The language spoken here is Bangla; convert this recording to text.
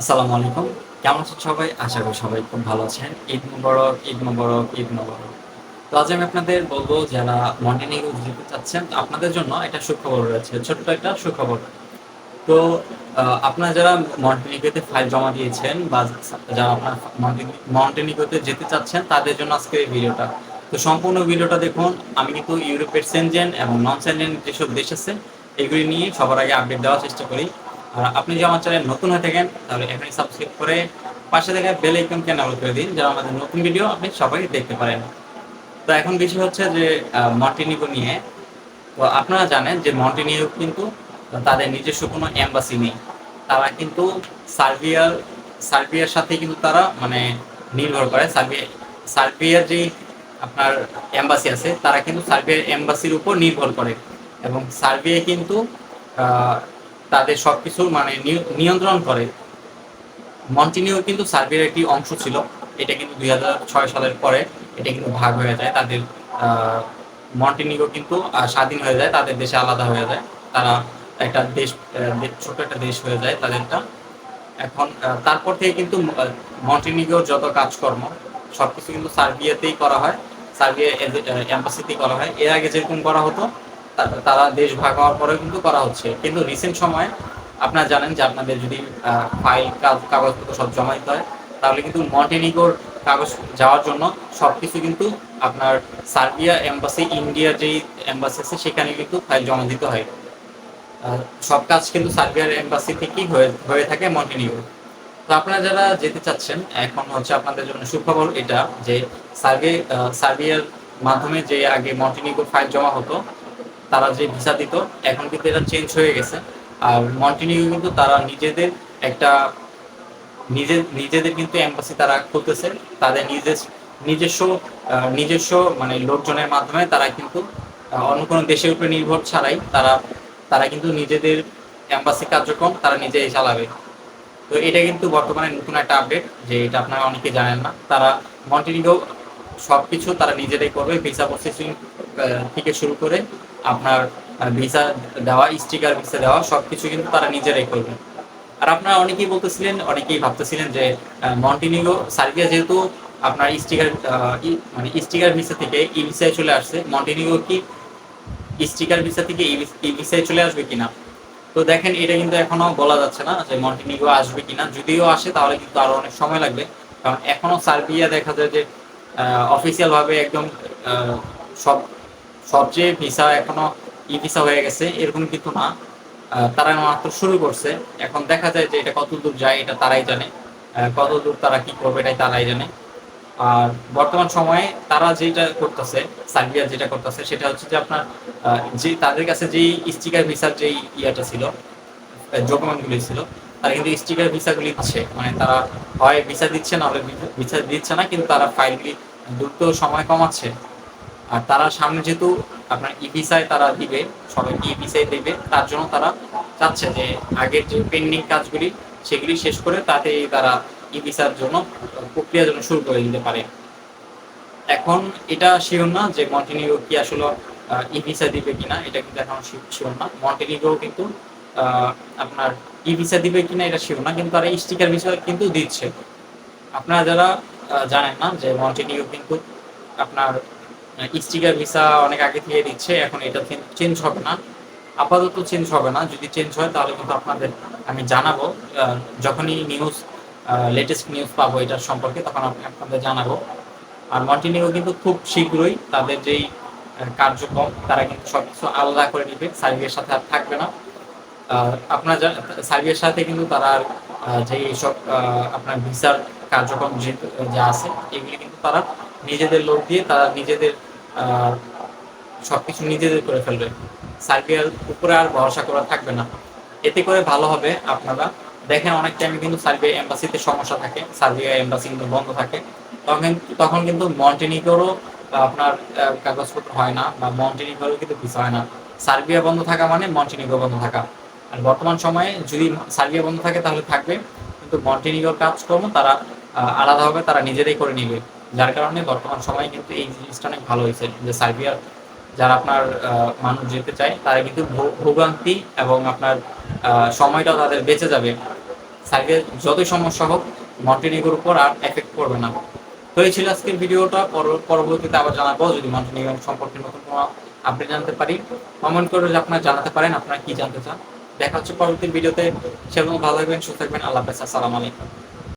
আসসালামু আলাইকুম। কেমন আছেন সবাই? আশা করি সবাই খুব ভালো আছেন। ঈদ মুবারক ঈদ মুবারক ঈদ মুবারক। তো আজ আমি আপনাদের বলব যারা মন্টেনিগ্রো যেতে চাচ্ছেন, আপনাদের জন্য একটা সুখবর রয়েছে, ছোট্ট একটা সুখবর। তো আপনারা যারা মন্টেনিগ্রোতে ফাইল জমা দিয়েছেন বা যারা আপনার মন্টেনিগ্রোতে যেতে চাচ্ছেন, তাদের জন্য আজকে এই ভিডিওটা। তো সম্পূর্ণ ভিডিওটা দেখুন। আমি কিন্তু ইউরোপের সেনজেন এবং নন সেনজেন যেসব দেশ আছে, এগুলি নিয়ে সবার আগে আপডেট দেওয়ার চেষ্টা করি। আর আপনি যদি আমার চ্যানেল নতুন হয়ে থাকেন, তাহলে এখনই সাবস্ক্রাইব করে পাশে দেখা বেল আইকনকে এনাবল করে দিন, যেন আমাদের নতুন ভিডিও আপনি সবাই দেখতে পারেন। তো এখন বিষয় হচ্ছে যে মন্টিনিগো নিয়ে। তো আপনারা জানেন যে মন্টিনিগো কিন্তু তাদের নিজস্ব কোনো এম্বাসি নেই। তারা কিন্তু সার্বিয়ার সার্বিয়ার সাথে কিন্তু তারা মানে নির্ভর করে। সার্বিয়া সার্বিয়ার যে আপনার এম্বাসি আছে, তারা কিন্তু সার্বিয়ার এম্বাসির উপর নির্ভর করে। এবং সার্বিয়া কিন্তু তাদের সবকিছু মানে নিয়ন্ত্রণ করে। মন্টিনিও কিন্তু সার্বিয়ার একটি অংশ ছিল। এটা কিন্তু দুই সালের পরে এটা কিন্তু ভাগ হয়ে যায়। তাদের মন্টিনিগো কিন্তু স্বাধীন হয়ে যায়। তাদের দেশে আলাদা হয়ে যায়। তারা একটা দেশ ছোট একটা দেশ হয়ে যায় তাদেরটা। এখন তারপর থেকে কিন্তু আহ, মন্টিনিগোর যত কাজকর্ম সবকিছু কিন্তু সার্বিয়াতেই করা হয়। সার্বিয়া এম্বাসিতেই করা হয়। এর আগে যেরকম করা হতো তারা দেশ ভাগ হওয়ার পরেও কিন্তু করা হচ্ছে। কিন্তু রিসেন্ট সময়ে আপনারা জানেন যে আপনাদের যদি ফাইল কাগজপত্র সব জমা দিতে হয় তাহলে কিন্তু মন্টেনিগোর কাগজ যাওয়ার জন্য সবকিছু কিন্তু আপনার সার্বিয়া এম্বাসি ইন্ডিয়ার যেই এম্বাসি আছে সেখানে কিন্তু ফাইল জমা দিতে হয়। সব কাজ কিন্তু সার্বিয়ার এম্বাসি থেকেই হয়ে হয়ে থাকে মন্টেনিগো। তো আপনারা যারা যেতে চাচ্ছেন এখন হচ্ছে আপনাদের জন্য সুখবর এটা যে আহ, সার্বিয়ার মাধ্যমে যে আগে মন্টেনিগোর ফাইল জমা হতো তারা যে ভিসা দিত, এখন কিন্তু এটা চেঞ্জ হয়ে গেছে। আর মন্টিনিউ কিন্তু তারা নিজেদের একটা, নিজে, নিজেদের কিন্তু এম্বাসি তারা খুলতেছে। তাদের নিজের, নিজস্ব নিজস্ব মানে লোকজনের মাধ্যমে তারা কিন্তু অন্য কোনো দেশের উপরে নির্ভর ছাড়াই তারা তারা কিন্তু নিজেদের এম্বাসি কার্যক্রম তারা নিজেই চালাবে। তো এটা কিন্তু বর্তমানে নতুন একটা আপডেট যে এটা আপনারা অনেকে জানেন না। তারা মন্টিনিগো সবকিছু তারা নিজেরাই করবে ভিসা প্রসেসিং থেকে শুরু করে আপনার ভিসা দেওয়া স্টিকার ভিসা দেওয়া সবকিছু কিন্তু তারা নিজেরাই করবে। আর আপনারা অনেকেই বলতেছিলেন অনেকেই ভাবতেছিলেন যে মন্টিনিগো সার্বিয়া যেহেতু আপনার স্টিকার মানে স্টিকার ভিসা থেকে ই ভিসায় চলে আসছে মন্টিনিগো কি স্টিকার ভিসা থেকে ই ভিসায় চলে আসবে কিনা? তো দেখেন এটা কিন্তু এখনও বলা যাচ্ছে না যে মন্টিনিগো আসবে কিনা। যদিও আসে তাহলে কিন্তু আরও অনেক সময় লাগবে। কারণ এখনও সার্বিয়া দেখা যায় যে অফিসিয়াল ভাবে একদম আহ, সব সবচেয়ে ভিসা এখনও ই ভিসা হয়ে গেছে, এরকম কিন্তু না। তারা মাত্র শুরু করছে। এখন দেখা যায় যে এটা কত দূর যায় এটা তারাই জানে। কত দূর তারা কি করবে এটাই তারাই জানে। আর বর্তমান সময়ে তারা যেটা করতেছে, সার্বিয়া যেটা করতেছে, সেটা হচ্ছে যে আপনার যে তাদের কাছে যেই স্টিকার ভিসার যেই ইয়াটা ছিল ডকুমেন্টগুলি ছিল, তারা কিন্তু স্টিকার ভিসাগুলি দিচ্ছে। মানে তারা হয় ভিসা দিচ্ছে না হলে ভিসা দিচ্ছে না, কিন্তু তারা ফাইলগুলি দ্রুত সময় কমাচ্ছে। আর তারা সামনে যেহেতু আপনার ই ভিসায় তারা দিবে, সবাইকে ই ভিসায় দেবে, তার জন্য তারা চাচ্ছে যে আগের যে পেন্ডিং কাজগুলি, সেগুলি শেষ করে তাতে তারা ই ভিসার জন্য প্রক্রিয়ার জন্য শুরু করে দিতে পারে। এখন এটা শিওর না যে মন্টিনিগো কি আসলে ই দিবে কিনা, এটা কিন্তু এখন শিওর না। মন্টিনিগো কিন্তু আপনার ই দিবে কিনা এটা শিওর না, কিন্তু তারা স্টিকার ভিসা কিন্তু দিচ্ছে। আপনারা যারা জানেন না যে মন্টিনিগো কিন্তু আপনার স্টিকার ভিসা অনেক আগে থেকে দিচ্ছে, এখন এটা চেঞ্জ হবে না। আপাতত চেঞ্জ হবে না, যদি চেঞ্জ হয় তাহলে কিন্তু আপনাদের আমি জানাব। যখনই নিউজ লেটেস্ট নিউজ পাবো এটার সম্পর্কে, তখন আমি আপনাদের জানাব। আর মন্টিনিগো কিন্তু খুব শীঘ্রই তাদের যেই কার্যক্রম, তারা কিন্তু সবকিছু আলাদা করে নেবে, সার্বিয়ার সাথে আর থাকবে না। আপনার সার্বিয়ার সাথে কিন্তু তারা যে সব আপনার ভিসার কার্যক্রম যা আছে, এগুলি কিন্তু তারা নিজেদের লোক দিয়ে তারা নিজেদের সবকিছু নিজেদের করে ফেলবে। সার্বিয়ার উপরে আর ভরসা করা থাকবে না। এতে করে ভালো হবে আপনারা। দেখেন অনেক টাইমে কিন্তু সার্বিয়া এম্বাসিতে সমস্যা থাকে, সার্বিয়া এম্বাসি কিন্তু বন্ধ থাকে। তখন তখন কিন্তু মন্টেনিগোরও আপনার কাগজপত্র হয় না বা মন্টেনিগোরও কিন্তু ভিসা হয় না। সার্বিয়া বন্ধ থাকা মানে মন্টেনিগো বন্ধ থাকা। আর বর্তমান সময়ে যদি সার্বিয়া বন্ধ থাকে তাহলে থাকবে। কিন্তু মন্টেনিগোর কাজকর্ম তারা আলাদাভাবে তারা নিজেরাই করে নিবে। যার কারণে বর্তমান সময়ে কিন্তু এই জিনিসটা অনেক ভালো হয়েছে যে সার্বিয়ার যারা আপনার মানুষ যেতে চায় তারা কিন্তু ভোগান্তি এবং আপনার আহ, সময়টাও তাদের বেঁচে যাবে। সার্ভে যতই সমস্যা হোক মন্টিনিগোর উপর আর এফেক্ট করবে না। তো এই ছিল আজকের ভিডিওটা পরবর্তীতে আবার জানাব যদি মন্টিনিগো সম্পর্কে নতুন কোনো আপডেট জানতে পারি। কমেন্ট করে আপনারা জানাতে পারেন আপনারা কি জানতে চান। দেখা হচ্ছে পরবর্তী ভিডিওতে। সেরকম ভালো থাকবেন সুস্থ থাকবেন আল্লাহ হাফেজ আসসালামু আলাইকুম।